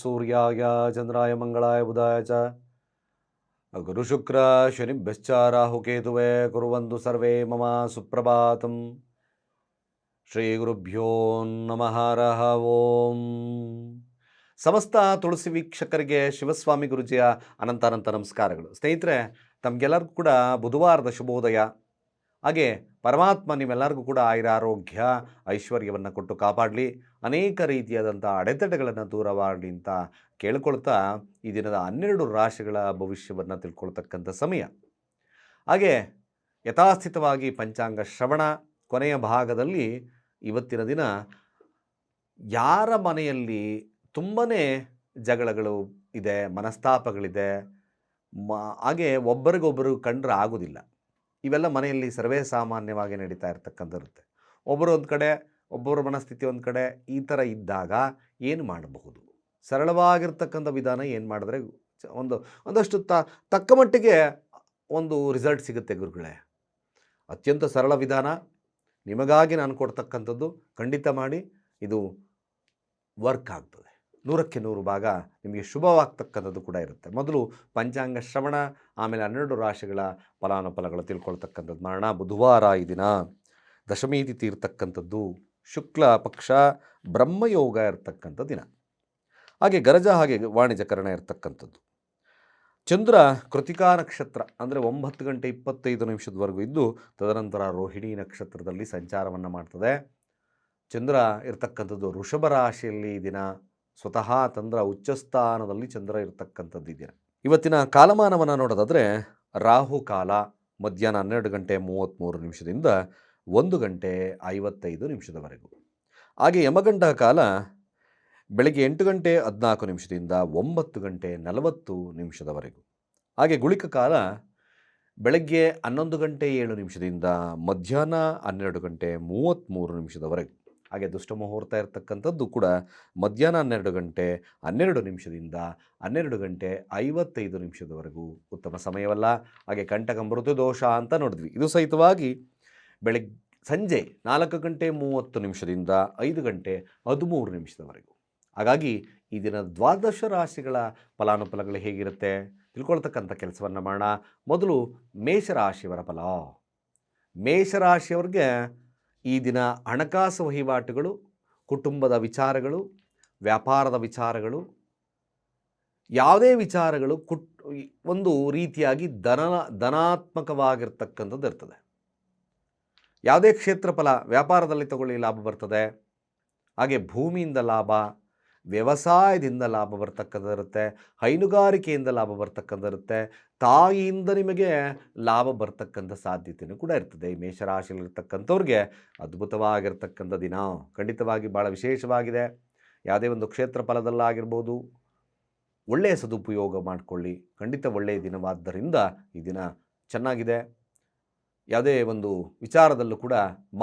ಸೂರ್ಯಾಯ ಚಂದ್ರಾಯ ಮಂಗಳಾಯ ಬುಧಾಯ ಚ. ಗುರುಶುಕ್ರ ಶನಿಭ್ಯಶ್ಚ ರಾಹುಕೇತುವೆ ಕುರುವಂತು ಸರ್ವೇ ಮಮ ಸುಪ್ರಭಾತಂ. ಶ್ರೀ ಗುರುಭ್ಯೋ ನಮಃ ರಹ ಓಂ. ಸಮಸ್ತ ತುಳಸಿ ವೀಕ್ಷಕರಿಗೆ ಶಿವಸ್ವಾಮಿ ಗುರುಜಿಯ ಅನಂತ ಅನಂತ ನಮಸ್ಕಾರಗಳು. ಸ್ನೇಹಿತರೆ, ತಮಗೆಲ್ಲರಿಗೂ ಕೂಡ ಬುಧವಾರದ ಶುಭೋದಯ. ಹಾಗೆ ಪರಮಾತ್ಮ ನಿಮ್ಮೆಲ್ಲರಿಗೂ ಕೂಡ ಆರೋಗ್ಯ ಐಶ್ವರ್ಯವನ್ನು ಕೊಟ್ಟು ಕಾಪಾಡಲಿ. ಅನೇಕ ರೀತಿಯಾದಂಥ ಅಡೆತಡೆಗಳನ್ನು ದೂರ ಮಾಡಲಿ ಅಂತ ಕೇಳ್ಕೊಳ್ತಾ ಈ ದಿನದ ಹನ್ನೆರಡು ರಾಶಿಗಳ ಭವಿಷ್ಯವನ್ನು ತಿಳ್ಕೊಳ್ತಕ್ಕಂಥ ಸಮಯ. ಹಾಗೆ ಯಥಾಸ್ಥಿತವಾಗಿ ಪಂಚಾಂಗ ಶ್ರವಣ, ಕೊನೆಯ ಭಾಗದಲ್ಲಿ ಇವತ್ತಿನ ದಿನ ಯಾರ ಮನೆಯಲ್ಲಿ ತುಂಬಾ ಜಗಳಗಳು ಇದೆ, ಮನಸ್ತಾಪಗಳಿದೆ, ಮ, ಹಾಗೆ ಒಬ್ಬರಿಗೊಬ್ಬರು ಕಂಡ್ರೆ ಆಗೋದಿಲ್ಲ. ಇವೆಲ್ಲ ಮನೆಯಲ್ಲಿ ಸರ್ವೇ ಸಾಮಾನ್ಯವಾಗಿ ನಡೀತಾ ಒಬ್ಬರು ಒಂದು ಕಡೆ, ಒಬ್ಬರ ಮನಸ್ಥಿತಿ ಒಂದು ಕಡೆ ಈ ಥರ ಇದ್ದಾಗ ಏನು ಮಾಡಬಹುದು? ಸರಳವಾಗಿರ್ತಕ್ಕಂಥ ವಿಧಾನ ಏನು ಮಾಡಿದ್ರೆ ಒಂದು, ಒಂದಷ್ಟು ತ, ತಕ್ಕ ಮಟ್ಟಿಗೆ ಒಂದು ರಿಸಲ್ಟ್ ಸಿಗುತ್ತೆ ಗುರುಗಳೇ. ಅತ್ಯಂತ ಸರಳ ವಿಧಾನ. ನಿಮಗಾಗಿ ನಾನು ಕೊಡ್ತಕ್ಕಂಥದ್ದು ಖಂಡಿತ ಮಾಡಿ, ಇದು ವರ್ಕ್ ಆಗ್ತದೆ. ನೂರಕ್ಕೆ ನೂರು ಭಾಗ ನಿಮಗೆ ಶುಭವಾಗ್ತಕ್ಕಂಥದ್ದು ಕೂಡ ಇರುತ್ತೆ. ಮೊದಲು ಪಂಚಾಂಗ ಶ್ರವಣ, ಆಮೇಲೆ ಹನ್ನೆರಡು ರಾಶಿಗಳ ಫಲಾನುಫಲಗಳು ತಿಳ್ಕೊಳ್ತಕ್ಕಂಥದ್ದು ಮಾಡೋಣ. ಬುಧವಾರ ಈ ದಿನ ದಶಮಿ ತಿಥಿ ಇರ್ತಕ್ಕಂಥದ್ದು ಶುಕ್ಲ ಪಕ್ಷ, ಬ್ರಹ್ಮಯೋಗ ಇರ್ತಕ್ಕಂಥ ದಿನ. ಹಾಗೆ ಗರಜ ಹಾಗೆ ವಾಣಿಜ್ಯಕರಣ ಇರ್ತಕ್ಕಂಥದ್ದು. ಚಂದ್ರ ಕೃತಿಕಾ ನಕ್ಷತ್ರ ಅಂದರೆ ಒಂಬತ್ತು ಗಂಟೆ ಇಪ್ಪತ್ತೈದು ನಿಮಿಷದವರೆಗೂ ಇದ್ದು ತದನಂತರ ರೋಹಿಣಿ ನಕ್ಷತ್ರದಲ್ಲಿ ಸಂಚಾರವನ್ನು ಮಾಡ್ತದೆ. ಚಂದ್ರ ಇರ್ತಕ್ಕಂಥದ್ದು ವೃಷಭ ರಾಶಿಯಲ್ಲಿ ಈ ದಿನ ಸ್ವತಃ ತಂದ್ರ ಉಚ್ಚಸ್ಥಾನದಲ್ಲಿ ಚಂದ್ರ ಇರತಕ್ಕಂಥದ್ದು ಈ ಇವತ್ತಿನ ಕಾಲಮಾನವನ್ನು ನೋಡೋದಾದರೆ, ರಾಹು ಕಾಲ ಮಧ್ಯಾಹ್ನ ಹನ್ನೆರಡು ಗಂಟೆ ಮೂವತ್ತ್ಮೂರು ನಿಮಿಷದಿಂದ ಒಂದು ಗಂಟೆ ಐವತ್ತೈದು ನಿಮಿಷದವರೆಗೂ. ಹಾಗೆ ಯಮಗಂಡ ಕಾಲ ಬೆಳಗ್ಗೆ ಎಂಟು ಗಂಟೆ ಹದಿನಾಲ್ಕು ನಿಮಿಷದಿಂದ ಒಂಬತ್ತು ಗಂಟೆ ನಲವತ್ತು ನಿಮಿಷದವರೆಗೂ. ಹಾಗೆ ಗುಳಿಕ ಕಾಲ ಬೆಳಗ್ಗೆ ಹನ್ನೊಂದು ಗಂಟೆ ಏಳು ನಿಮಿಷದಿಂದ ಮಧ್ಯಾಹ್ನ ಹನ್ನೆರಡು ಗಂಟೆ ಮೂವತ್ತ್ಮೂರು ನಿಮಿಷದವರೆಗೂ. ಹಾಗೆ ದುಷ್ಟ ಮುಹೂರ್ತ ಇರತಕ್ಕಂಥದ್ದು ಕೂಡ ಮಧ್ಯಾಹ್ನ ಹನ್ನೆರಡು ಗಂಟೆ ಹನ್ನೆರಡು ನಿಮಿಷದಿಂದ ಹನ್ನೆರಡು ಗಂಟೆ ಐವತ್ತೈದು ನಿಮಿಷದವರೆಗೂ ಉತ್ತಮ ಸಮಯವಲ್ಲ. ಹಾಗೆ ಕಂಟಕ ಮೃದು ದೋಷ ಅಂತ ನೋಡಿದ್ವಿ. ಇದು ಸಹಿತವಾಗಿ ಬೆಳಗ್ಗೆ ಸಂಜೆ ನಾಲ್ಕು ಗಂಟೆ ಮೂವತ್ತು ನಿಮಿಷದಿಂದ ಐದು ಗಂಟೆ ಹದಿಮೂರು ನಿಮಿಷದವರೆಗೂ. ಹಾಗಾಗಿ ಈ ದಿನ ದ್ವಾದಶ ರಾಶಿಗಳ ಫಲಾನುಫಲಗಳು ಹೇಗಿರುತ್ತೆ? ತಿಳ್ಕೊಳ್ತಕ್ಕಂಥ ಕೆಲಸವನ್ನು ಮಾಡೋಣ. ಮೊದಲು ಮೇಷರಾಶಿಯವರ ಫಲ. ಮೇಷರಾಶಿಯವ್ರಿಗೆ ಈ ದಿನ ಹಣಕಾಸು ವಹಿವಾಟುಗಳು, ಕುಟುಂಬದ ವಿಚಾರಗಳು, ವ್ಯಾಪಾರದ ವಿಚಾರಗಳು, ಯಾವುದೇ ವಿಚಾರಗಳು ಕುಟ್, ಒಂದು ರೀತಿಯಾಗಿ ಧನ ಧನಾತ್ಮಕವಾಗಿರ್ತಕ್ಕಂಥದ್ದು ಇರ್ತದೆ. ಯಾವುದೇ ಕ್ಷೇತ್ರ ಫಲ ವ್ಯಾಪಾರದಲ್ಲಿ ತಗೊಳ್ಳಿ ಲಾಭ ಬರ್ತದೆ. ಹಾಗೆ ಭೂಮಿಯಿಂದ ಲಾಭ ವ್ಯವಸಾಯದಿಂದ ಲಾಭ ಬರ್ತಕ್ಕಂಥದ್ದಿರುತ್ತೆ, ಹೈನುಗಾರಿಕೆಯಿಂದ ಲಾಭ ಬರ್ತಕ್ಕಂಥದ್ದಿರುತ್ತೆ, ತಾಯಿಯಿಂದ ನಿಮಗೆ ಲಾಭ ಬರ್ತಕ್ಕಂಥ ಸಾಧ್ಯತೆಯೂ ಕೂಡ ಇರ್ತದೆ. ಈ ಮೇಷರಾಶಿಯಲ್ಲಿರ್ತಕ್ಕಂಥವ್ರಿಗೆ ಅದ್ಭುತವಾಗಿರ್ತಕ್ಕಂಥ ದಿನ ಖಂಡಿತವಾಗಿ ಭಾಳ ವಿಶೇಷವಾಗಿದೆ. ಯಾವುದೇ ಒಂದು ಕ್ಷೇತ್ರ ಫಲದಲ್ಲಾಗಿರ್ಬೋದು ಒಳ್ಳೆಯ ಸದುಪಯೋಗ ಮಾಡಿಕೊಳ್ಳಿ. ಖಂಡಿತ ಒಳ್ಳೆಯ ದಿನವಾದ್ದರಿಂದ ಈ ದಿನ ಚೆನ್ನಾಗಿದೆ. ಯಾವುದೇ ಒಂದು ವಿಚಾರದಲ್ಲೂ ಕೂಡ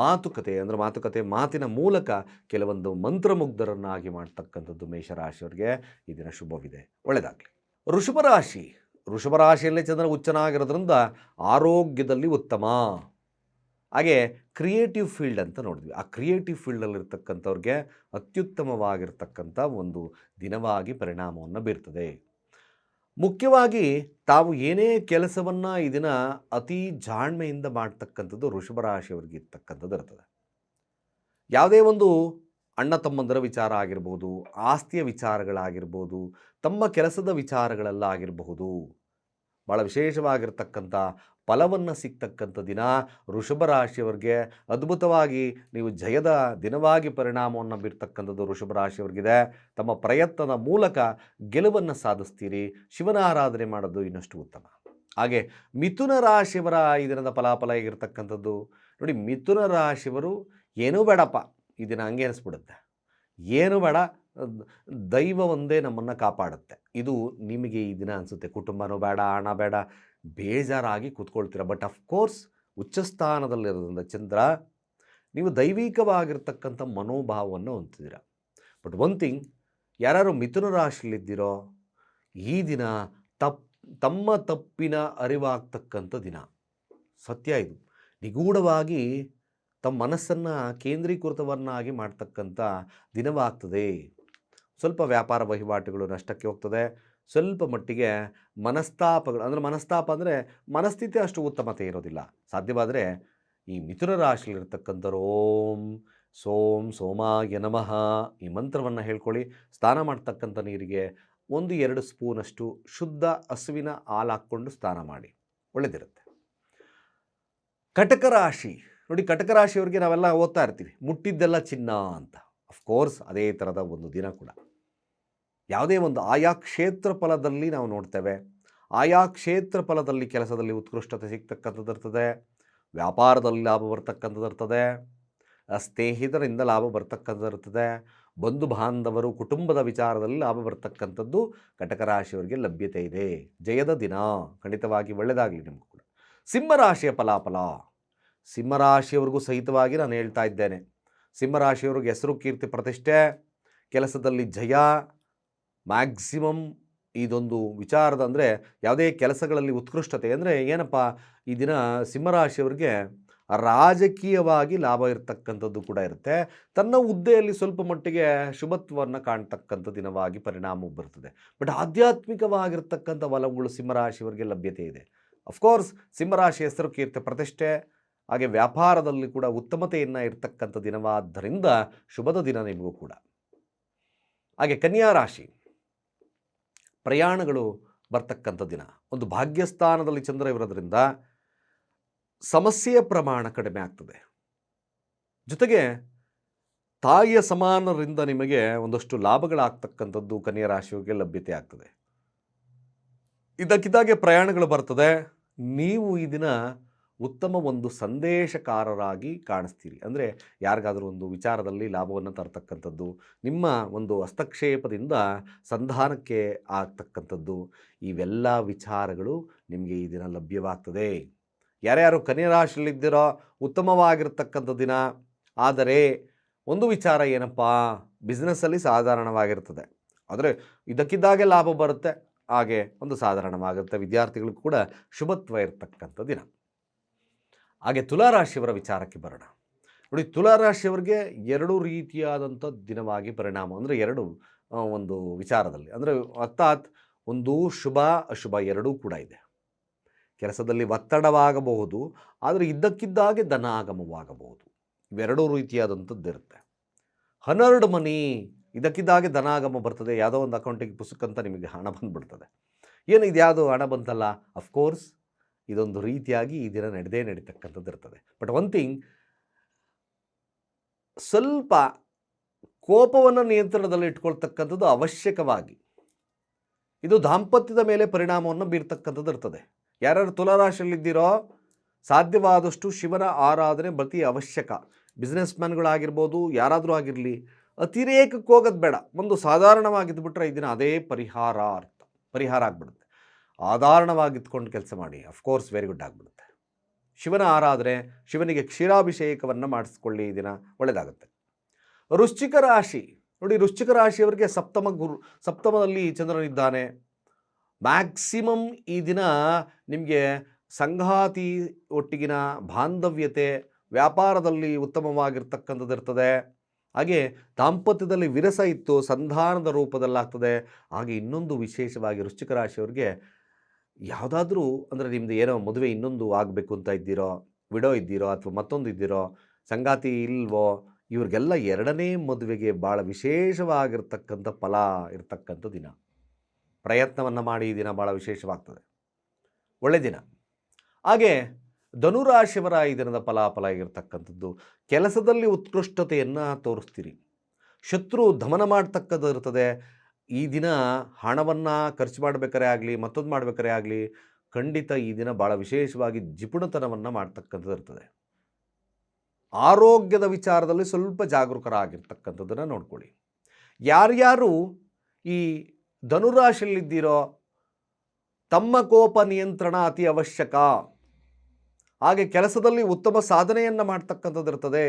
ಮಾತುಕತೆ, ಅಂದರೆ ಮಾತುಕತೆ ಮಾತಿನ ಮೂಲಕ ಕೆಲವೊಂದು ಮಂತ್ರಮುಗ್ಧರನ್ನಾಗಿ ಮಾಡ್ತಕ್ಕಂಥದ್ದು ಮೇಷರಾಶಿಯವರಿಗೆ ಈ ದಿನ ಶುಭವಿದೆ. ಒಳ್ಳೆಯದಾಗಲಿ ಋಷಭ ರಾಶಿ. ಋಷಭ ರಾಶಿಯಲ್ಲೇ ಚಂದ್ರ ಉಚ್ಚನಾಗಿರೋದ್ರಿಂದ ಆರೋಗ್ಯದಲ್ಲಿ ಉತ್ತಮ. ಹಾಗೆ ಕ್ರಿಯೇಟಿವ್ ಫೀಲ್ಡ್ ಅಂತ ನೋಡಿದ್ವಿ. ಆ ಕ್ರಿಯೇಟಿವ್ ಫೀಲ್ಡಲ್ಲಿರ್ತಕ್ಕಂಥವ್ರಿಗೆ ಅತ್ಯುತ್ತಮವಾಗಿರ್ತಕ್ಕಂಥ ಒಂದು ದಿನವಾಗಿ ಪರಿಣಾಮವನ್ನು ಬೀರ್ತದೆ. ಮುಖ್ಯವಾಗಿ ತಾವು ಏನೇ ಕೆಲಸವನ್ನು ಈ ದಿನ ಅತಿ ಜಾಣ್ಮೆಯಿಂದ ಮಾಡ್ತಕ್ಕಂಥದ್ದು ವೃಷಭ ರಾಶಿಯವರಿಗೆ ಇರ್ತಕ್ಕಂಥದ್ದು ಇರ್ತದೆ. ಯಾವುದೇ ಒಂದು ಅಣ್ಣ ತಮ್ಮಂದರ ವಿಚಾರ ಆಗಿರ್ಬೋದು, ಆಸ್ತಿಯ ವಿಚಾರಗಳಾಗಿರ್ಬೋದು, ತಮ್ಮ ಕೆಲಸದ ವಿಚಾರಗಳೆಲ್ಲ ಆಗಿರಬಹುದು ಭಾಳ ವಿಶೇಷವಾಗಿರ್ತಕ್ಕಂಥ ಫಲವನ್ನು ಸಿಗ್ತಕ್ಕಂಥ ದಿನ ವೃಷಭ ರಾಶಿಯವ್ರಿಗೆ. ಅದ್ಭುತವಾಗಿ ನೀವು ಜಯದ ದಿನವಾಗಿ ಪರಿಣಾಮವನ್ನು ಬೀರ್ತಕ್ಕಂಥದ್ದು ವೃಷಭ ರಾಶಿಯವ್ರಿಗಿದೆ. ತಮ್ಮ ಪ್ರಯತ್ನದ ಮೂಲಕ ಗೆಲುವನ್ನು ಸಾಧಿಸ್ತೀರಿ. ಶಿವನ ಆರಾಧನೆ ಮಾಡೋದು ಇನ್ನಷ್ಟು ಉತ್ತಮ. ಹಾಗೆ ಮಿಥುನ ರಾಶಿಯವರ ಈ ದಿನದ ಫಲಾಫಲ ಹೇಗಿರ್ತಕ್ಕಂಥದ್ದು? ನೋಡಿ, ಮಿಥುನ ರಾಶಿಯವರು ಏನೂ ಬೇಡಪ್ಪ. ಈ ದಿನ ಹಂಗೆ ಅನಿಸ್ಬಿಡುತ್ತೆ. ಏನು ಬೇಡ. ದೈವ ಒಂದೇ ನಮ್ಮನ್ನು ಕಾಪಾಡುತ್ತೆ. ಇದು ನಿಮಗೆ ಈ ದಿನ ಅನಿಸುತ್ತೆ. ಕುಟುಂಬನೂ ಬೇಡ, ಹಣ ಬೇಡ, ಬೇಜಾರಾಗಿ ಕೂತ್ಕೊಳ್ತೀರ. ಬಟ್ ಅಫ್ಕೋರ್ಸ್ ಉಚ್ಚಸ್ಥಾನದಲ್ಲಿರೋದ್ರಿಂದ ಚಂದ್ರ, ನೀವು ದೈವಿಕವಾಗಿರ್ತಕ್ಕಂಥ ಮನೋಭಾವವನ್ನು ಹೊಂದಿದ್ದೀರ ಬಟ್ ಒನ್ ಥಿಂಗ್ ಯಾರು ಮಿಥುನ ರಾಶಿಯಲ್ಲಿದ್ದೀರೋ ಈ ದಿನ ತಪ್, ತಮ್ಮ ತಪ್ಪಿನ ಅರಿವಾಗ್ತಕ್ಕಂಥ ದಿನ. ಸತ್ಯ ಇದು. ನಿಗೂಢವಾಗಿ ತಮ್ಮ ಮನಸ್ಸನ್ನು ಕೇಂದ್ರೀಕೃತವನ್ನಾಗಿ ಮಾಡ್ತಕ್ಕಂಥ ದಿನವಾಗ್ತದೆ. ಸ್ವಲ್ಪ ವ್ಯಾಪಾರ ವಹಿವಾಟುಗಳು ನಷ್ಟಕ್ಕೆ ಹೋಗ್ತದೆ. ಸ್ವಲ್ಪ ಮಟ್ಟಿಗೆ ಮನಸ್ತಾಪಗಳು, ಅಂದರೆ ಮನಸ್ತಾಪ ಅಂದರೆ ಮನಸ್ಥಿತಿ ಅಷ್ಟು ಉತ್ತಮತೆ ಇರೋದಿಲ್ಲ. ಸಾಧ್ಯವಾದರೆ ಈ ಮಿಥುನ ರಾಶಿಯಲ್ಲಿರ್ತಕ್ಕಂಥವ್ರು, ಓಂ, ಸೋಂ, ಸೋಮಾಯ ನಮಃ, ಈ ಮಂತ್ರವನ್ನು ಹೇಳ್ಕೊಳ್ಳಿ. ಸ್ನಾನ ಮಾಡ್ತಕ್ಕಂಥ ನೀರಿಗೆ ಒಂದು ಎರಡು ಸ್ಪೂನಷ್ಟು ಶುದ್ಧ ಹಸುವಿನ ಹಾಲು ಹಾಕ್ಕೊಂಡು ಸ್ನಾನ ಮಾಡಿ. ಒಳ್ಳೆದಿರುತ್ತೆ. ಕಟಕ ರಾಶಿ ನೋಡಿ ಕಟಕ ರಾಶಿಯವ್ರಿಗೆ ನಾವೆಲ್ಲ ಓದ್ತಾ ಇರ್ತೀವಿ. ಮುಟ್ಟಿದ್ದೆಲ್ಲ ಚಿನ್ನ ಅಂತ. ಅಫ್ಕೋರ್ಸ್ ಅದೇ ಥರದ ಒಂದು ದಿನ ಕೂಡ. ಯಾವುದೇ ಒಂದು ಆಯಾ ಕ್ಷೇತ್ರ ಫಲದಲ್ಲಿ ನಾವು ನೋಡ್ತೇವೆ. ಆಯಾ ಕ್ಷೇತ್ರ ಫಲದಲ್ಲಿ ಕೆಲಸದಲ್ಲಿ ಉತ್ಕೃಷ್ಟತೆ ಸಿಗ್ತಕ್ಕಂಥದ್ದು ಇರ್ತದೆ. ವ್ಯಾಪಾರದಲ್ಲಿ ಲಾಭ ಬರ್ತಕ್ಕಂಥದ್ದು ಇರ್ತದೆ. ಸ್ನೇಹಿತರಿಂದ ಲಾಭ ಬರ್ತಕ್ಕಂಥದ್ದು ಇರ್ತದೆ. ಬಂಧು ಬಾಂಧವರು ಕುಟುಂಬದ ವಿಚಾರದಲ್ಲಿ ಲಾಭ ಬರ್ತಕ್ಕಂಥದ್ದು ರಾಶಿಯವರಿಗೆ ಲಭ್ಯತೆ ಇದೆ. ಜಯದ ದಿನ, ಖಂಡಿತವಾಗಿ ಒಳ್ಳೆಯದಾಗಲಿ ನಿಮಗೂ ಕೂಡ. ಸಿಂಹರಾಶಿಯ ಫಲಾಫಲ. ಸಿಂಹರಾಶಿಯವರಿಗೂ ಸಹಿತವಾಗಿ ನಾನು ಹೇಳ್ತಾ ಇದ್ದೇನೆ. ಸಿಂಹರಾಶಿಯವ್ರಿಗೆ ಹೆಸರು, ಕೀರ್ತಿ, ಪ್ರತಿಷ್ಠೆ, ಕೆಲಸದಲ್ಲಿ ಜಯ ಮ್ಯಾಕ್ಸಿಮಮ್ ಇದೊಂದು ವಿಚಾರದ ಅಂದರೆ ಯಾವುದೇ ಕೆಲಸಗಳಲ್ಲಿ ಉತ್ಕೃಷ್ಟತೆ ಅಂದರೆ ಏನಪ್ಪ, ಈ ದಿನ ಸಿಂಹರಾಶಿಯವ್ರಿಗೆ ರಾಜಕೀಯವಾಗಿ ಲಾಭ ಇರತಕ್ಕಂಥದ್ದು ಕೂಡ ಇರುತ್ತೆ. ತನ್ನ ಹುದ್ದೆಯಲ್ಲಿ ಸ್ವಲ್ಪ ಮಟ್ಟಿಗೆ ಶುಭತ್ವವನ್ನು ಕಾಣ್ತಕ್ಕಂಥ ದಿನವಾಗಿ ಪರಿಣಾಮ ಬರ್ತದೆ. ಬಟ್ ಆಧ್ಯಾತ್ಮಿಕವಾಗಿರ್ತಕ್ಕಂಥ ಒಲವುಗಳು ಸಿಂಹರಾಶಿಯವರಿಗೆ ಲಭ್ಯತೆ ಇದೆ. ಅಫ್ಕೋರ್ಸ್ ಸಿಂಹರಾಶಿ ಹೆಸರು ಕೀರ್ತಿ ಪ್ರತಿಷ್ಠೆ, ಹಾಗೆ ವ್ಯಾಪಾರದಲ್ಲಿ ಕೂಡ ಉತ್ತಮತೆಯನ್ನು ಇರತಕ್ಕಂಥ ದಿನವಾದ್ದರಿಂದ ಶುಭದ ದಿನ ನಿಮಗೂ ಕೂಡ. ಹಾಗೆ ಕನ್ಯಾ ರಾಶಿ. ಪ್ರಯಾಣಗಳು ಬರ್ತಕ್ಕಂಥ ದಿನ. ಒಂದು ಭಾಗ್ಯಸ್ಥಾನದಲ್ಲಿ ಚಂದ್ರ ಇರೋದ್ರಿಂದ ಸಮಸ್ಯೆಯ ಪ್ರಮಾಣ ಕಡಿಮೆ ಆಗ್ತದೆ. ಜೊತೆಗೆ ತಾಯಿಯ ಸಮಾನರಿಂದ ನಿಮಗೆ ಒಂದಷ್ಟು ಲಾಭಗಳಾಗ್ತಕ್ಕಂಥದ್ದು ಕನ್ಯಾ ರಾಶಿಯವರಿಗೆ ಲಭ್ಯತೆ ಆಗ್ತದೆ. ಇದಕ್ಕಿದ್ದಾಗೆ ಪ್ರಯಾಣಗಳು ಬರ್ತದೆ. ನೀವು ಈ ದಿನ ಉತ್ತಮ ಒಂದು ಸಂದೇಶಕಾರರಾಗಿ ಕಾಣಿಸ್ತೀರಿ. ಅಂದರೆ ಯಾರಿಗಾದರೂ ಒಂದು ವಿಚಾರದಲ್ಲಿ ಲಾಭವನ್ನು ತರತಕ್ಕಂಥದ್ದು, ನಿಮ್ಮ ಒಂದು ಹಸ್ತಕ್ಷೇಪದಿಂದ ಸಂಧಾನಕ್ಕೆ ಆಗ್ತಕ್ಕಂಥದ್ದು, ಇವೆಲ್ಲ ವಿಚಾರಗಳು ನಿಮಗೆ ಈ ದಿನ ಲಭ್ಯವಾಗ್ತದೆ. ಯಾರ್ಯಾರು ಕನ್ಯರಾಶಿಯಲ್ಲಿದ್ದೀರೋ ಉತ್ತಮವಾಗಿರ್ತಕ್ಕಂಥ ದಿನ. ಆದರೆ ಒಂದು ವಿಚಾರ ಏನಪ್ಪ ಬಿಸ್ನೆಸ್ಸಲ್ಲಿ ಸಾಧಾರಣವಾಗಿರ್ತದೆ. ಆದರೆ ಇದಕ್ಕಿದ್ದಾಗೆ ಲಾಭ ಬರುತ್ತೆ, ಹಾಗೆ ಒಂದು ಸಾಧಾರಣವಾಗಿರುತ್ತೆ. ವಿದ್ಯಾರ್ಥಿಗಳಿಗೂ ಕೂಡ ಶುಭತ್ವ ಇರತಕ್ಕಂಥ ದಿನ. ಹಾಗೆ ತುಲಾರಾಶಿಯವರ ವಿಚಾರಕ್ಕೆ ಬರೋಣ. ನೋಡಿ, ತುಲಾರಾಶಿಯವರಿಗೆ ಎರಡು ರೀತಿಯಾದಂಥ ದಿನವಾಗಿ ಪರಿಣಾಮ ಅಂದರೆ ಎರಡು ಒಂದು ವಿಚಾರದಲ್ಲಿ. ಅಂದರೆ ಅರ್ಥಾತ್ ಒಂದು ಶುಭ, ಅಶುಭ ಎರಡೂ ಕೂಡ ಇದೆ. ಕೆಲಸದಲ್ಲಿ ಒತ್ತಡವಾಗಬಹುದು, ಆದರೆ ಇದ್ದಕ್ಕಿದ್ದಾಗೆ ಧನ ಆಗಮವಾಗಬಹುದು. ಇವೆರಡೂ ರೀತಿಯಾದಂಥದ್ದು ಇರುತ್ತೆ ಹನ್ನೆರಡು ಮನಿ, ಇದಕ್ಕಿದ್ದಾಗೆ ಧನ ಆಗಮ ಬರ್ತದೆ. ಯಾವುದೋ ಒಂದು ಅಕೌಂಟಿಗೆ ಪುಸ್ತಕ ಅಂತ ನಿಮಗೆ ಹಣ ಬಂದುಬಿಡ್ತದೆ. ಏನು ಇದು ಯಾವುದು ಹಣ ಬಂತಲ್ಲ? ಅಫ್ಕೋರ್ಸ್ ಇದೊಂದು ರೀತಿಯಾಗಿ ಈ ದಿನ ನಡೆದೇ ನಡೀತಕ್ಕಂಥದ್ದು ಇರ್ತದೆ. ಬಟ್ ಒನ್ ಥಿಂಗ್ ಸ್ವಲ್ಪ ಕೋಪವನ್ನು ನಿಯಂತ್ರಣದಲ್ಲಿ ಇಟ್ಕೊಳ್ತಕ್ಕಂಥದ್ದು ಅವಶ್ಯಕವಾಗಿ, ಇದು ದಾಂಪತ್ಯದ ಮೇಲೆ ಪರಿಣಾಮವನ್ನು ಬೀರ್ತಕ್ಕಂಥದ್ದು ಇರ್ತದೆ. ಯಾರ್ಯಾರು ತುಲಾರಾಶಿಯಲ್ಲಿದ್ದೀರೋ ಸಾಧ್ಯವಾದಷ್ಟು ಶಿವನ ಆರಾಧನೆ ಪ್ರತಿ ಅವಶ್ಯಕ. ಬಿಸ್ನೆಸ್ ಮ್ಯಾನ್ಗಳಾಗಿರ್ಬೋದು ಯಾರಾದರೂ ಆಗಿರಲಿ, ಅತಿರೇಕಕ್ಕೆ ಹೋಗೋದು ಬೇಡ. ಒಂದು ಸಾಧಾರಣವಾಗಿದ್ದುಬಿಟ್ರೆ ಈ ದಿನ ಅದೇ ಪರಿಹಾರ ಅರ್ಥ ಪರಿಹಾರ ಆಗಿಬಿಡುತ್ತೆ. ಆಧಾರಣವಾಗಿದ್ಕೊಂಡು ಕೆಲಸ ಮಾಡಿ. ಅಫ್ಕೋರ್ಸ್ ವೆರಿ ಗುಡ್ ಆಗಿಬಿಡುತ್ತೆ. ಶಿವನ ಆರಾಧನೆ, ಶಿವನಿಗೆ ಕ್ಷೀರಾಭಿಷೇಕವನ್ನು ಮಾಡಿಸ್ಕೊಳ್ಳಿ ಈ ದಿನ. ಒಳ್ಳೆಯದಾಗುತ್ತೆ. ವೃಶ್ಚಿಕ ರಾಶಿ. ನೋಡಿ, ವೃಶ್ಚಿಕ ರಾಶಿಯವರಿಗೆ ಸಪ್ತಮ ಗುರು, ಸಪ್ತಮದಲ್ಲಿ ಚಂದ್ರನಿದ್ದಾನೆ. ಮ್ಯಾಕ್ಸಿಮಮ್ ಈ ದಿನ ನಿಮಗೆ ಸಂಗಾತಿ ಒಟ್ಟಿಗಿನ ಬಾಂಧವ್ಯತೆ ವ್ಯಾಪಾರದಲ್ಲಿ ಉತ್ತಮವಾಗಿರ್ತಕ್ಕಂಥದ್ದು ಇರ್ತದೆ ಹಾಗೆ ದಾಂಪತ್ಯದಲ್ಲಿ ವಿರಸ ಇತ್ತು, ಸಂಧಾನದ ರೂಪದಲ್ಲಾಗ್ತದೆ. ಹಾಗೆ ಇನ್ನೊಂದು ವಿಶೇಷವಾಗಿ ವೃಶ್ಚಿಕ ರಾಶಿಯವರಿಗೆ ಯಾವುದಾದ್ರೂ ಅಂದರೆ ನಿಮ್ಮದು ಏನೋ ಮದುವೆ ಇನ್ನೊಂದು ಆಗಬೇಕು ಅಂತ ಇದ್ದೀರೋ, ವಿಡೋ ಇದ್ದೀರೋ ಅಥವಾ ಮತ್ತೊಂದು ಇದ್ದೀರೋ, ಸಂಗಾತಿ ಇಲ್ವೋ, ಇವ್ರಿಗೆಲ್ಲ ಎರಡನೇ ಮದುವೆಗೆ ಭಾಳ ವಿಶೇಷವಾಗಿರ್ತಕ್ಕಂಥ ಫಲ ಇರ್ತಕ್ಕಂಥ ದಿನ. ಪ್ರಯತ್ನವನ್ನು ಮಾಡಿ ಈ ದಿನ ಭಾಳ ವಿಶೇಷವಾಗ್ತದೆ. ಒಳ್ಳೆ ದಿನ. ಹಾಗೆ ಧನುರಾಶಿಯವರ ಈ ದಿನದ ಫಲಾಫಲ ಇರತಕ್ಕಂಥದ್ದು ಕೆಲಸದಲ್ಲಿ ಉತ್ಕೃಷ್ಟತೆಯನ್ನು ತೋರಿಸ್ತೀರಿ. ಶತ್ರು ದಮನ ಮಾಡ್ತಕ್ಕದ್ದು ಇರ್ತದೆ ಈ ದಿನ ಹಣವನ್ನು ಖರ್ಚು ಮಾಡಬೇಕಾರೆ ಆಗಲಿ, ಮತ್ತೊಂದು ಮಾಡಬೇಕಾರೆ ಆಗಲಿ, ಖಂಡಿತ ಈ ದಿನ ಭಾಳ ವಿಶೇಷವಾಗಿ ಜಿಪುಣತನವನ್ನು ಮಾಡ್ತಕ್ಕಂಥದ್ದು ಇರ್ತದೆ. ಆರೋಗ್ಯದ ವಿಚಾರದಲ್ಲಿ ಸ್ವಲ್ಪ ಜಾಗರೂಕರಾಗಿರ್ತಕ್ಕಂಥದ್ದನ್ನು ನೋಡ್ಕೊಳ್ಳಿ. ಯಾರ್ಯಾರು ಈ ಧನುರಾಶಿಯಲ್ಲಿದ್ದೀರೋ ತಮ್ಮ ಕೋಪ ನಿಯಂತ್ರಣ ಅತಿ ಅವಶ್ಯಕ. ಹಾಗೆ ಕೆಲಸದಲ್ಲಿ ಉತ್ತಮ ಸಾಧನೆಯನ್ನು ಮಾಡ್ತಕ್ಕಂಥದ್ದು ಇರ್ತದೆ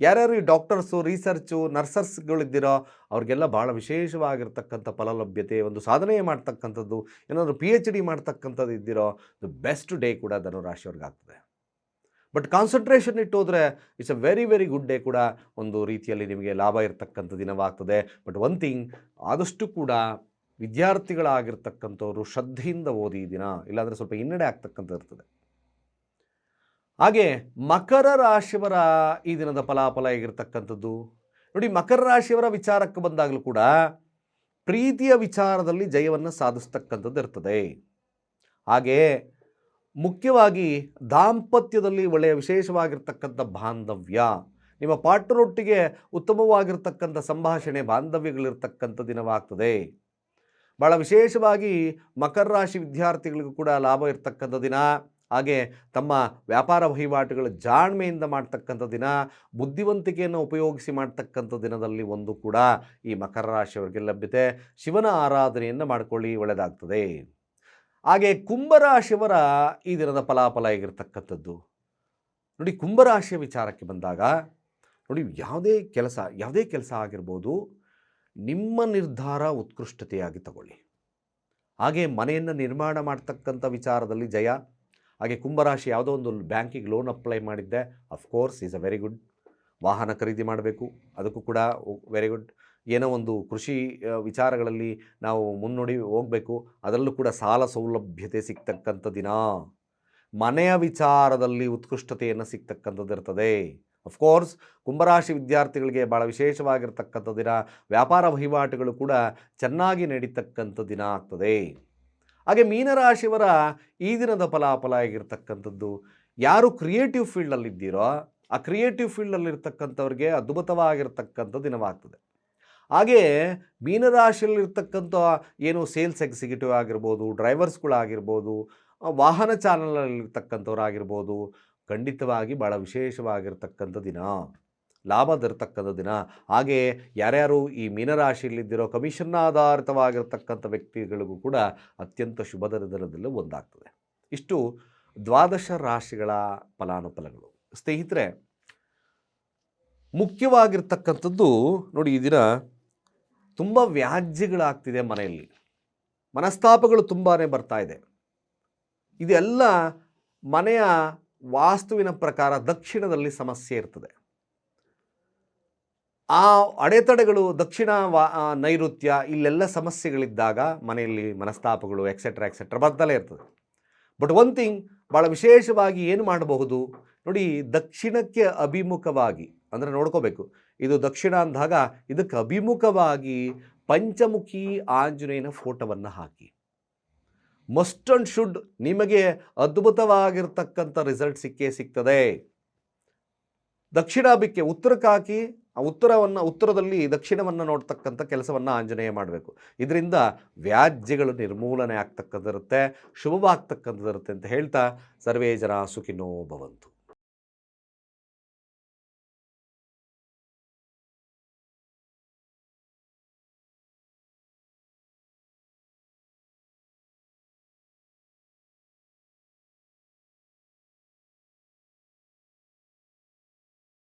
ಯಾರ್ಯಾರು ಈ ಡಾಕ್ಟರ್ಸು, ರಿಸರ್ಚು, ನರ್ಸರ್ಸ್ಗಳಿದ್ದೀರೋ ಅವ್ರಿಗೆಲ್ಲ ಭಾಳ ವಿಶೇಷವಾಗಿರ್ತಕ್ಕಂಥ ಫಲಲಭ್ಯತೆ, ಒಂದು ಸಾಧನೆ ಮಾಡ್ತಕ್ಕಂಥದ್ದು, ಏನಾದರೂ ಪಿ ಎಚ್ ಡಿ ಮಾಡ್ತಕ್ಕಂಥದ್ದು ಇದ್ದಿರೋ, ದ ಬೆಸ್ಟ್ ಡೇ ಕೂಡ ಧನುರಾಶಿಯವ್ರಿಗಾಗ್ತದೆ ಬಟ್ ಕಾನ್ಸಂಟ್ರೇಷನ್ ಇಟ್ಟು ಹೋದರೆ it's a very very good day ಕೂಡ ಒಂದು ರೀತಿಯಲ್ಲಿ ನಿಮಗೆ ಲಾಭ ಇರತಕ್ಕಂಥ ದಿನವಾಗ್ತದೆ. ಬಟ್ ಒನ್ ಥಿಂಗ್, ಆದಷ್ಟು ಕೂಡ ವಿದ್ಯಾರ್ಥಿಗಳಾಗಿರ್ತಕ್ಕಂಥವ್ರು ಶ್ರದ್ಧೆಯಿಂದ ಓದಿ ದಿನ, ಇಲ್ಲಾಂದರೆ ಸ್ವಲ್ಪ ಹಿನ್ನಡೆ ಆಗ್ತಕ್ಕಂಥ ಇರ್ತದೆ. ಹಾಗೆ ಮಕರ ರಾಶಿಯವರ ಈ ದಿನದ ಫಲಾಫಲ ಹೇಗಿರ್ತಕ್ಕಂಥದ್ದು? ನೋಡಿ, ಮಕರ ರಾಶಿಯವರ ವಿಚಾರಕ್ಕೆ ಬಂದಾಗಲೂ ಕೂಡ ಪ್ರೀತಿಯ ವಿಚಾರದಲ್ಲಿ ಜಯವನ್ನು ಸಾಧಿಸ್ತಕ್ಕಂಥದ್ದು ಇರ್ತದೆ. ಹಾಗೆ ಮುಖ್ಯವಾಗಿ ದಾಂಪತ್ಯದಲ್ಲಿ ಒಳ್ಳೆಯ ವಿಶೇಷವಾಗಿರ್ತಕ್ಕಂಥ ಬಾಂಧವ್ಯ, ನಿಮ್ಮ ಪಾಟ್ರೊಟ್ಟಿಗೆ ಉತ್ತಮವಾಗಿರ್ತಕ್ಕಂಥ ಸಂಭಾಷಣೆ, ಬಾಂಧವ್ಯಗಳಿರ್ತಕ್ಕಂಥ ದಿನವಾಗ್ತದೆ. ಭಾಳ ವಿಶೇಷವಾಗಿ ಮಕರ ರಾಶಿ ವಿದ್ಯಾರ್ಥಿಗಳಿಗೂ ಕೂಡ ಲಾಭ ಇರ್ತಕ್ಕಂಥ ದಿನ. ಹಾಗೆ ತಮ್ಮ ವ್ಯಾಪಾರ ವಹಿವಾಟುಗಳು ಜಾಣ್ಮೆಯಿಂದ ಮಾಡ್ತಕ್ಕಂಥ ದಿನ, ಬುದ್ಧಿವಂತಿಕೆಯನ್ನು ಉಪಯೋಗಿಸಿ ಮಾಡ್ತಕ್ಕಂಥ ದಿನದಲ್ಲಿ ಒಂದು ಕೂಡ ಈ ಮಕರ ರಾಶಿಯವರಿಗೆ ಲಭ್ಯತೆ. ಶಿವನ ಆರಾಧನೆಯನ್ನು ಮಾಡಿಕೊಳ್ಳಿ, ಒಳ್ಳೆಯದಾಗ್ತದೆ. ಹಾಗೆ ಕುಂಭರಾಶಿಯವರ ಈ ದಿನದ ಫಲಾಫಲ ಆಗಿರ್ತಕ್ಕಂಥದ್ದು ನೋಡಿ ಕುಂಭರಾಶಿಯ ವಿಚಾರಕ್ಕೆ ಬಂದಾಗ, ನೋಡಿ, ಯಾವುದೇ ಕೆಲಸ ಯಾವುದೇ ಕೆಲಸ ಆಗಿರ್ಬೋದು, ನಿಮ್ಮ ನಿರ್ಧಾರ ಉತ್ಕೃಷ್ಟತೆಯಾಗಿ ತಗೊಳ್ಳಿ. ಹಾಗೆ ಮನೆಯನ್ನು ನಿರ್ಮಾಣ ಮಾಡ್ತಕ್ಕಂಥ ವಿಚಾರದಲ್ಲಿ ಜಯ ಹಾಗೆ ಕುಂಭರಾಶಿ ಯಾವುದೋ ಒಂದು ಬ್ಯಾಂಕಿಗೆ ಲೋನ್ ಅಪ್ಲೈ ಮಾಡಿದ್ದೆ of course is a very good ವಾಹನ ಖರೀದಿ ಮಾಡಬೇಕು, ಅದಕ್ಕೂ ಕೂಡ ವೆರಿ ಗುಡ್ ಏನೋ ಒಂದು ಕೃಷಿ ವಿಚಾರಗಳಲ್ಲಿ ನಾವು ಮುನ್ನುಡಿ ಹೋಗಬೇಕು, ಅದರಲ್ಲೂ ಕೂಡ ಸಾಲ ಸೌಲಭ್ಯತೆ ಸಿಗ್ತಕ್ಕಂಥ ದಿನ ಮನೆಯ ವಿಚಾರದಲ್ಲಿ ಉತ್ಕೃಷ್ಟತೆಯನ್ನು ಸಿಗ್ತಕ್ಕಂಥದ್ದು ಇರ್ತದೆ. ಅಫ್ಕೋರ್ಸ್ ಕುಂಭರಾಶಿ ವಿದ್ಯಾರ್ಥಿಗಳಿಗೆ ಭಾಳ ವಿಶೇಷವಾಗಿರ್ತಕ್ಕಂಥ ದಿನ ವ್ಯಾಪಾರ ವಹಿವಾಟುಗಳು ಕೂಡ ಚೆನ್ನಾಗಿ ನಡೀತಕ್ಕಂಥ ದಿನ ಆಗ್ತದೆ. ಹಾಗೆ ಮೀನರಾಶಿಯವರ ಈ ದಿನದ ಫಲಾಫಲ ಆಗಿರ್ತಕ್ಕಂಥದ್ದು, ಯಾರು ಕ್ರಿಯೇಟಿವ್ ಫೀಲ್ಡಲ್ಲಿದ್ದೀರೋ ಆ ಕ್ರಿಯೇಟಿವ್ ಫೀಲ್ಡಲ್ಲಿರ್ತಕ್ಕಂಥವ್ರಿಗೆ ಅದ್ಭುತವಾಗಿರ್ತಕ್ಕಂಥ ದಿನವಾಗ್ತದೆ. ಹಾಗೆಯೇ ಮೀನರಾಶಿಯಲ್ಲಿರ್ತಕ್ಕಂಥ ಏನು ಸೇಲ್ಸ್ ಎಕ್ಸಿಕ್ಯೂಟಿವ್ ಆಗಿರ್ಬೋದು ಡ್ರೈವರ್ಸ್ಗಳಾಗಿರ್ಬೋದು ವಾಹನ ಚಾನಲಲ್ಲಿರ್ತಕ್ಕಂಥವ್ರಾಗಿರ್ಬೋದು ಖಂಡಿತವಾಗಿ ಭಾಳ ವಿಶೇಷವಾಗಿರ್ತಕ್ಕಂಥ ದಿನ. ಲಾಭ ದರ್ತಕ್ಕಂಥ ದಿನ. ಹಾಗೆ ಯಾರ್ಯಾರು ಈ ಮೀನರಾಶಿಯಲ್ಲಿದ್ದಿರೋ ಕಮಿಷನ್ ಆಧಾರಿತವಾಗಿರ್ತಕ್ಕಂಥ ವ್ಯಕ್ತಿಗಳಿಗೂ ಕೂಡ ಅತ್ಯಂತ ಶುಭ ದಿನದಲ್ಲಿ ಒಂದಾಗ್ತದೆ. ಇಷ್ಟು ದ್ವಾದಶ ರಾಶಿಗಳ ಫಲಾನುಫಲಗಳು. ಸ್ನೇಹಿತರೆ, ಮುಖ್ಯವಾಗಿರ್ತಕ್ಕಂಥದ್ದು ನೋಡಿ ಈ ದಿನ ತುಂಬ ವ್ಯಾಜ್ಯಗಳಾಗ್ತಿದೆ ಮನೆಯಲ್ಲಿ. ಮನಸ್ತಾಪಗಳು ತುಂಬಾ ಬರ್ತಾ ಇದೆ. ಇದೆಲ್ಲ ಮನೆಯ ವಾಸ್ತುವಿನ ಪ್ರಕಾರ ದಕ್ಷಿಣದಲ್ಲಿ ಸಮಸ್ಯೆ ಇರ್ತದೆ. ಆ ಅಡೆತಡೆಗಳು ದಕ್ಷಿಣ ವಾ ನೈಋತ್ಯ ಇಲ್ಲೆಲ್ಲ ಸಮಸ್ಯೆಗಳಿದ್ದಾಗ ಮನೆಯಲ್ಲಿ ಮನಸ್ತಾಪಗಳು ಎಕ್ಸೆಟ್ರಾ ಎಕ್ಸೆಟ್ರಾ ಬರ್ತಲೇ ಇರ್ತದೆ. ಬಟ್ ಒನ್ ಥಿಂಗ್ ಭಾಳ ವಿಶೇಷವಾಗಿ ಏನು ಮಾಡಬಹುದು? ನೋಡಿ, ದಕ್ಷಿಣಕ್ಕೆ ಅಭಿಮುಖವಾಗಿ, ಅಂದರೆ ನೋಡ್ಕೋಬೇಕು, ಇದು ದಕ್ಷಿಣ ಅಂದಾಗ ಇದಕ್ಕೆ ಅಭಿಮುಖವಾಗಿ ಪಂಚಮುಖಿ ಆಂಜನೇಯನ ಫೋಟೋವನ್ನು ಹಾಕಿ. ಮಸ್ಟ್ ಅಂಡ್ ಶುಡ್ ನಿಮಗೆ ಅದ್ಭುತವಾಗಿರ್ತಕ್ಕಂಥ ರಿಸಲ್ಟ್ ಸಿಕ್ಕೇ ಸಿಗ್ತದೆ. ದಕ್ಷಿಣಾಭಿಕ್ಕೆ ಉತ್ತರಕ್ಕೆ ಹಾಕಿ ಆ ಉತ್ತರವನ್ನು, ಉತ್ತರದಲ್ಲಿ ದಕ್ಷಿಣವನ್ನು ನೋಡ್ತಕ್ಕಂಥ ಕೆಲಸವನ್ನು ಆಂಜನೇಯ ಮಾಡಬೇಕು. ಇದರಿಂದ ವ್ಯಾಜ್ಯಗಳು ನಿರ್ಮೂಲನೆ ಆಗ್ತಕ್ಕಂಥದ್ದಿರುತ್ತೆ, ಶುಭವಾಗ್ತಕ್ಕಂಥದ್ದಿರುತ್ತೆ ಅಂತ ಹೇಳ್ತಾ ಸರ್ವೇ ಜನ ಸುಖಿನೋ ಭವಂತು.